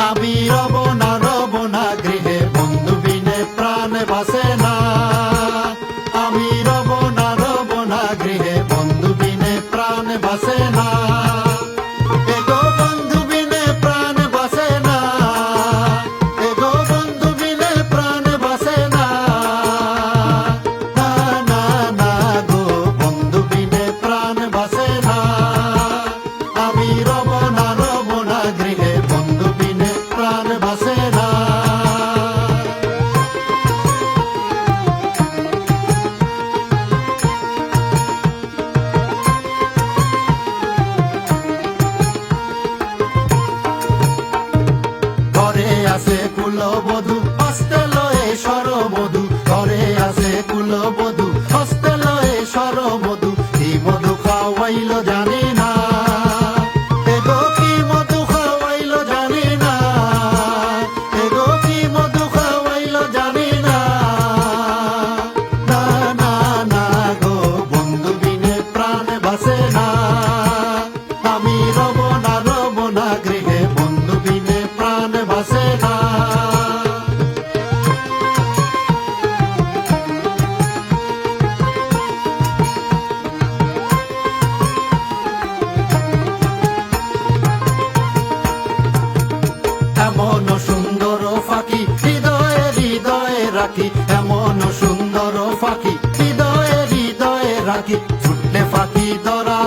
আমি রব আছে কুলবধু হস্তে সরবধু, ঘরে আছে কুলবধু হস্তে সরবধু, কি মধু খাওয়াইল জানি না। এগো, কি মধু খাওয়াইল জানি না। এগো, কি মধু খাওয়াইল জানি না। না না না গো, বন্ধু বিনে প্রাণ বাসে না। আমি রব না রব না গৃহে বন্ধু এমন সুন্দর ফাঁকি হৃদয়ে হৃদয়ে রাখি। এমন সুন্দর ফাঁকি হৃদয়ে হৃদয়ে রাখি। ছুটলে ফাঁকি দরা